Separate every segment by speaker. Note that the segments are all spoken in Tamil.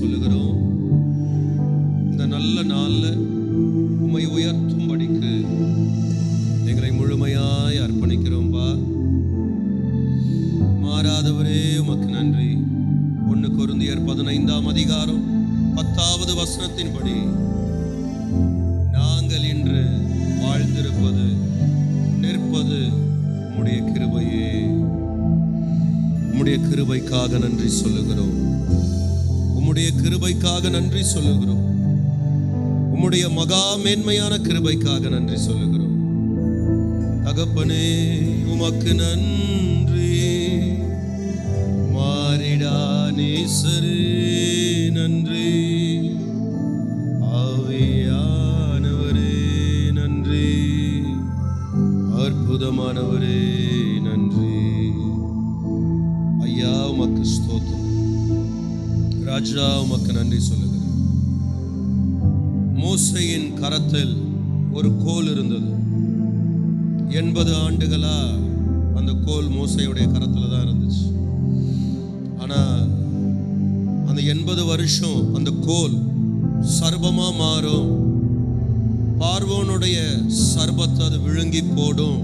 Speaker 1: சொல்லுகிறோம். இந்த நல்ல நாள்ல உம்மை உயர்த்தும்படிக்கு எங்களை முழுமையாய் அர்ப்பணிக்கிறோம்பா மாறாதவரே உமக்கு நன்றி. ஒன்று கொருந்தியர் பதினைந்தாம் அதிகாரம் பத்தாவது வசனத்தின்படி நாங்கள் இன்று வாழ்ந்திருப்பது நிற்பது உம்முடைய கிருபையே. உம்முடைய கிருபைக்காக நன்றி சொல்லுகிறோம். உம்முடைய கிருபைக்காக நன்றி சொல்லுகிறோம். உம்முடைய மகா மேன்மையான கிருபைக்காக நன்றி சொல்லுகிறோம். தகப்பனே உமக்கு நன்றி. மாறிடா நேசரே நன்றி. ஆவியானவரே நன்றி. அற்புதமானவரே ராஜா உமக்கு நன்றி சொல்லுகிறேன். மோசையின் கரத்தில் ஒரு கோல் இருந்தது. எண்பது ஆண்டுகளா அந்த கோல் மோசையுடைய கரத்தில் தான் இருந்துச்சு. ஆனா அந்த எண்பது வருஷம் அந்த கோல் சர்பமா மாறும். பார்வோனுடைய சர்பத்தை அது விழுங்கி போடும்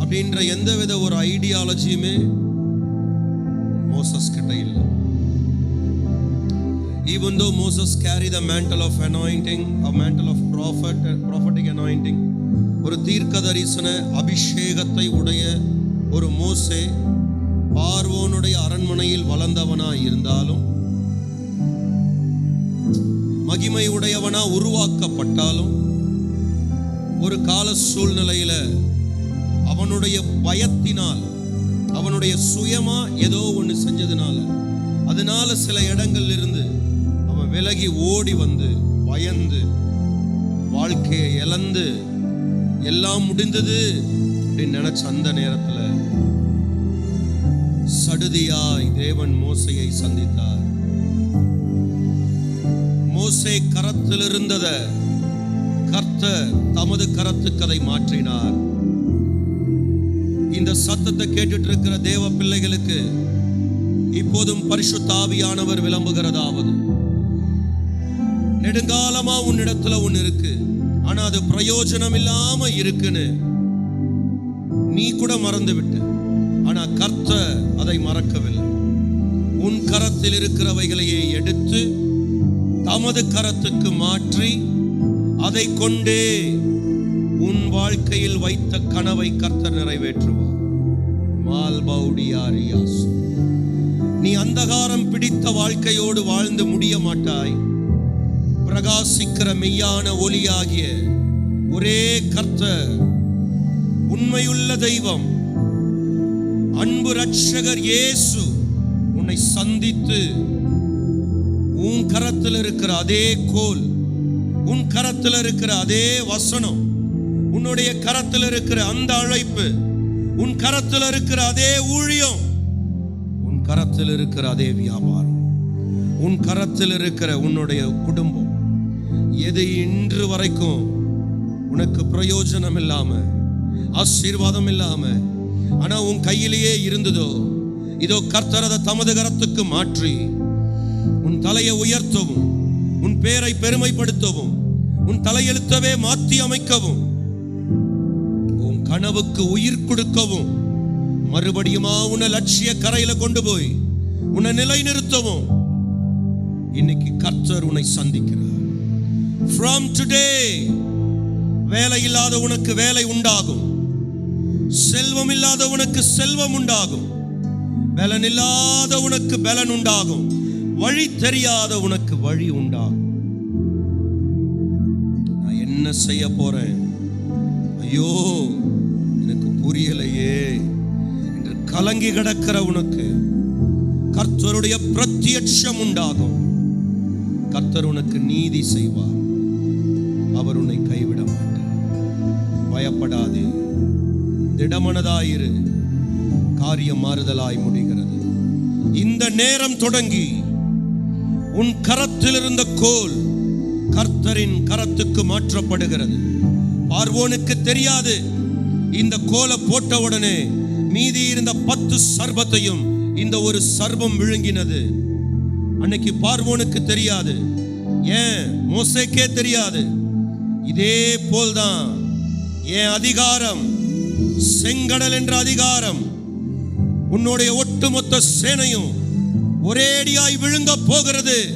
Speaker 1: அப்படின்ற எந்தவித ஒரு ஐடியாலஜியுமே மோசஸ் கிட்ட இல்லை. Even though Moses carried the mantle of anointing, a mantle of prophet, prophetic anointing, ஒரு தீர்க்க தரிசன அபிஷேகத்தை உடைய ஒரு மோசே பார்வோனுடைய அரண்மனையில் வளர்ந்தவனாய் இருந்தாலும் மகிமை உடையவனா உருவாக்கப்பட்டாலும் ஒரு கால சூழ்நிலையில அவனுடைய பயத்தினால் அவனுடைய சுயமா ஏதோ ஒன்று செஞ்சதுனால அதனால சில இடங்கள்ல இருந்து விலகி ஓடி வந்து பயந்து வாழ்க்கையை இழந்து எல்லாம் முடிந்தது அப்படின்னு நினைச்ச அந்த நேரத்துல சடுதியாய் தேவன் மோசையை சந்தித்தார். மோசை கரத்தில் இருந்தத கர்த்தர் தமது கரத்துக்கு அதை மாற்றினார். இந்த சத்தத்தை கேட்டுட்டு இருக்கிற தேவ பிள்ளைகளுக்கு இப்போதும் பரிசுத்தாவியானவர் விளம்புகிறதாவது. நெடுங்காலமா உன்னிடத்துல ஒன்னு இருக்கு. ஆனா அது பிரயோஜனம் இல்லாம இருக்குன்னு நீ கூட மறந்து விட்ட ஆனா கர்த்த அதை மறக்கவில்லை. உன் கரத்தில் இருக்கிறவைகளையே எடுத்து தமது கரத்துக்கு மாற்றி அதை கொண்டே உன் வாழ்க்கையில் வைத்த கனவை கர்த்தர் நிறைவேற்றுவார். மால்பவுடியாரியாஸ் நீ அந்தகாரம் பிடித்த வாழ்க்கையோடு வாழ்ந்து முடிய மாட்டாய். பிரகாசிக்கிற மெய்யான ஒளியாகிய ஒரே கர்த்தர் உண்மையுள்ள தெய்வம் அன்பு ரட்சகர் இயேசு உன்னை சந்தித்து உன் கரத்தில் இருக்கிற அதே கோல் உன் கரத்தில் இருக்கிற அதே வசனம் உன்னுடைய கரத்தில் இருக்கிற அந்த அழைப்பு உன் கரத்தில் இருக்கிற அதே ஊழியம் உன் கரத்தில் இருக்கிற அதே வியாபாரம் உன் கரத்தில் இருக்கிற உன்னுடைய குடும்பம் எது இன்று வரைக்கும் உனக்கு பிரயோஜனம் இல்லாம ஆசீர்வாதம் இல்லாம ஆனா உன் கையிலேயே இருந்ததோ இதோ கர்த்தர் அதை தமது கரத்துக்கு மாற்றி உன் தலையை உயர்த்தவும் உன் பேரை பெருமைப்படுத்தவும் உன் தலையெழுத்தவே மாற்றி அமைக்கவும் உன் கனவுக்கு உயிர் கொடுக்கவும் மறுபடியுமா உன்னை லட்சிய கரையில கொண்டு போய் உன்னை நிலைநிறுத்தவும். இன்னைக்கு கர்த்தர் உன்னை சந்திக்கிறார். ஃப்ரம் டுடே வேலை இல்லாத உனக்கு வேலை உண்டாகும். செல்வம் இல்லாத உனக்கு செல்வம் உண்டாகும். பலன் இல்லாத உனக்கு பலன் உண்டாகும். வழி தெரியாத உனக்கு வழி உண்டாகும். நான் என்ன செய்ய போறேன்? ஐயோ எனக்கு புரியலையே. என்று கலங்கி கிடக்கிற உனக்கு கர்த்தருடைய பிரத்யட்சம் உண்டாகும். கர்த்தர் உனக்கு நீதி செய்வார். அவர் உன்னை கைவிட மாட்டார். பயப்படாதே. திடமனதாயிரு. காரியம் மாறுதலாய் முடிகிறது. இந்த நேரம் தொடங்கி உன் கரத்தில் இருந்த கோல் கர்த்தரின் கரத்துக்கு மாற்றப்படுகிறது. பார்வோனுக்கு தெரியாது. இந்த கோலை போட்ட உடனே மீதி இருந்த பத்து சர்பத்தையும் இந்த ஒரு சர்பம் விழுங்கினது. அன்னைக்கு பார்வோனுக்கு தெரியாது. ஏன்? மோசைக்கே தெரியாது. இதே போல்தான் என் அதிகாரம் செங்கடல் என்ற அதிகாரம். உன்னுடைய ஒட்டுமொத்த சேனையும் ஒரேடியாய் விழுங்க போகிறது.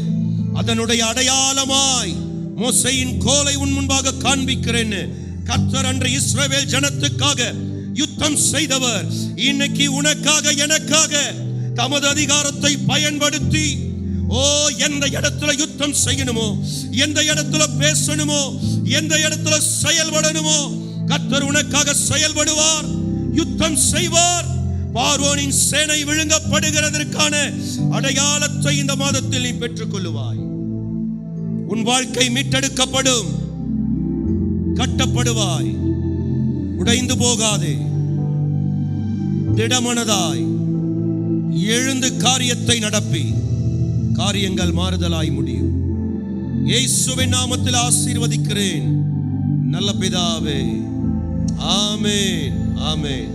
Speaker 1: அதனுடைய அடையாளமாய் மோசையின் கோலை உன் முன்பாக காண்பிக்கிறேன். கர்த்தர் அன்று இஸ்ரவேல் ஜனத்துக்காக யுத்தம் செய்தவர். இன்னைக்கு உனக்காக எனக்காக தமது அதிகாரத்தை பயன்படுத்தி ஓ எந்த இடத்துல யுத்தம் செய்யணுமோ எந்த இடத்துல பேசணுமோ எந்த இடத்துல செயல்படணுமோ கத்தர் உனக்காக செயல்படுவார் யுத்தம் செய்வார். பார்வோனின் சேனை விழுங்கப்படுகிறதற்கான அடையாளத்தை இந்த மாதத்தில் நீ பெற்றுக் கொள்ளுவாய் உன் வாழ்க்கை மீட்டெடுக்கப்படும் கட்டப்படுவாய். உடைந்து போகாதே. திடமனதாய் எழுந்து காரியத்தை நடப்பி காரியங்கள் மாறுதலாய் முடியும். இயேசுவின் நாமத்தில் ஆசீர்வதிக்கிறேன். நல்ல பிதாவே. ஆமேன். ஆமேன்.